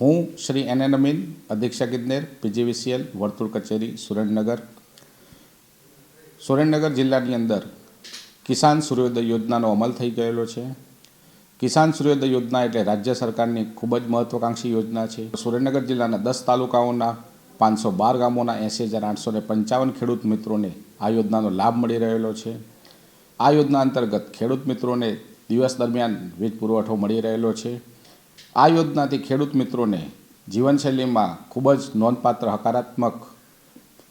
હું Shri N N Amin, અધિક્ષક ઇજનેર પીજીવીસીએલ, વર્તુળ કચેરી, સુરેન્દ્રનગર. સુરેન્દ્રનગર જિલ્લાની અંદર કિસાન સૂર્યોદય યોજનાનો અમલ થઈ ગયેલો છે. કિસાન સૂર્યોદય યોજના એટલે રાજ્ય સરકારની ખૂબ જ મહત્વાકાંક્ષી યોજના છે. સુરેન્દ્રનગર જિલ્લાના દસ તાલુકાઓના પાંચસો બાર ગામોના એંસી હજાર આઠસો ને પંચાવન ખેડૂત મિત્રોને આ યોજનાનો લાભ મળી રહેલો છે. આ યોજના અંતર્ગત ખેડૂત મિત્રોને દિવસ દરમિયાન વીજ પુરવઠો મળી રહેલો છે. આ યોજનાથી ખેડૂત મિત્રોને જીવનશૈલીમાં ખૂબ જ નોંધપાત્ર હકારાત્મક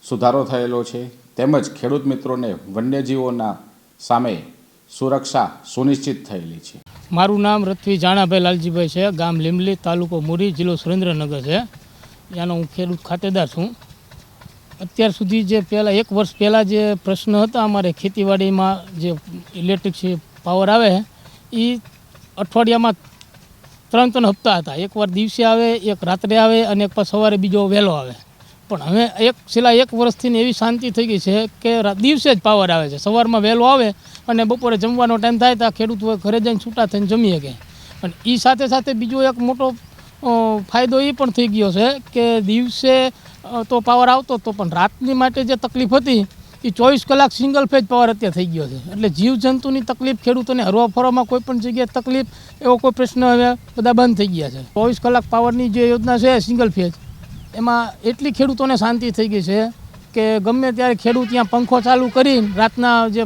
સુધારો થયેલો છે. તેમજ ખેડૂત મિત્રોને વન્યજીવોના સામે સુરક્ષા સુનિશ્ચિત થયેલી છે. મારું નામ રથવી જાણાભાઈ લાલજીભાઈ છે. ગામ લીમલી તાલુકો મુરી જિલ્લો સુરેન્દ્રનગર છે. ત્યાંનો હું ખેડૂત ખાતેદાર છું. અત્યાર સુધી જે પહેલાં એક વર્ષ પહેલાં જે પ્રશ્ન હતા અમારે ખેતીવાડીમાં જે ઇલેક્ટ્રિક પાવર આવે એ અઠવાડિયામાં ત્રણ ત્રણ હપ્તા હતા. એકવાર દિવસે આવે, એક રાત્રે આવે અને એક સવારે બીજો વહેલો આવે. પણ હવે એક, છેલ્લા એક વર્ષથી એવી શાંતિ થઈ ગઈ છે કે દિવસે જ પાવર આવે છે. સવારમાં વહેલો આવે અને બપોરે જમવાનો ટાઈમ થાય તો આ ખેડૂત ઘરે જઈને છૂટા થઈને જમી શકે અને એ સાથે સાથે બીજો એક મોટો ફાયદો એ પણ થઈ ગયો છે કે દિવસે તો પાવર આવતો હતો પણ રાતની માટે જે તકલીફ હતી એ ચોવીસ કલાક સિંગલ ફેજ પાવર અત્યારે થઈ ગયો છે. એટલે જીવજંતુની તકલીફ, ખેડૂતોને હરવા ફરવામાં કોઈ પણ જગ્યાએ તકલીફ, એવો કોઈ પ્રશ્ન હવે બધા બંધ થઈ ગયા છે. ચોવીસ કલાક પાવરની જે યોજના છે સિંગલ ફેજ એમાં એટલી ખેડૂતોને શાંતિ થઈ ગઈ છે કે ગમે ત્યારે ખેડૂત ત્યાં પંખો ચાલુ કરીને રાતના જે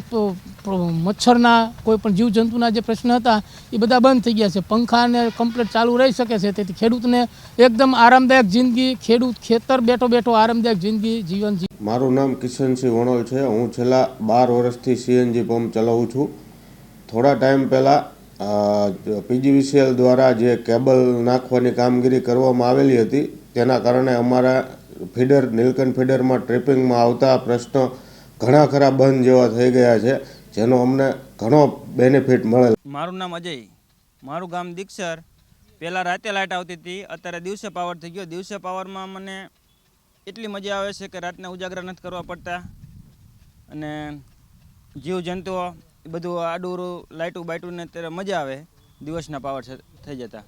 મચ્છરના કોઈ પણ જીવજંતુના જે પ્રશ્ન હતા, એ બધા બંધ થઈ ગયા છે. પંખાને કમ્પ્લીટ ચાલુ રહી શકે છે. તેથી ખેડૂતને એકદમ આરામદાયક જિંદગી, ખેડૂત ખેતર બેઠો બેઠો આરામદાયક જિંદગી, જીવન મારું નામ કિશનસિંહ વણોલ છે. હું છેલ્લા બાર વર્ષથી સીએનજી પંપ ચલાવું છું. થોડા ટાઈમ પહેલાં પીજીવીસીએલ દ્વારા જે કેબલ નાખવાની કામગીરી કરવામાં આવેલી હતી, તેના કારણે અમારા ફીડર, નીલકંઠ ફીડરમાં ટ્રિપિંગમાં આવતા પ્રશ્નો ઘણા ખરા બંધ જેવા થઈ ગયા છે. જેનો અમને ઘણો બેનિફિટ મળે. મારું નામ અજય. મારું ગામ દીક્ષર પહેલાં રાતે લાઇટ આવતી હતી, અત્યારે દિવસે પાવર થઈ ગયો. દિવસે પાવરમાં મને એટલી મજા આવે છે કે રાતના ઉજાગરા નથી કરવા પડતા. અને જીવજંતુઓ બધું આડું લાઇટું બાઇટું ને ત્યારે મજા આવે. દિવસના પાવર થઈ જતા.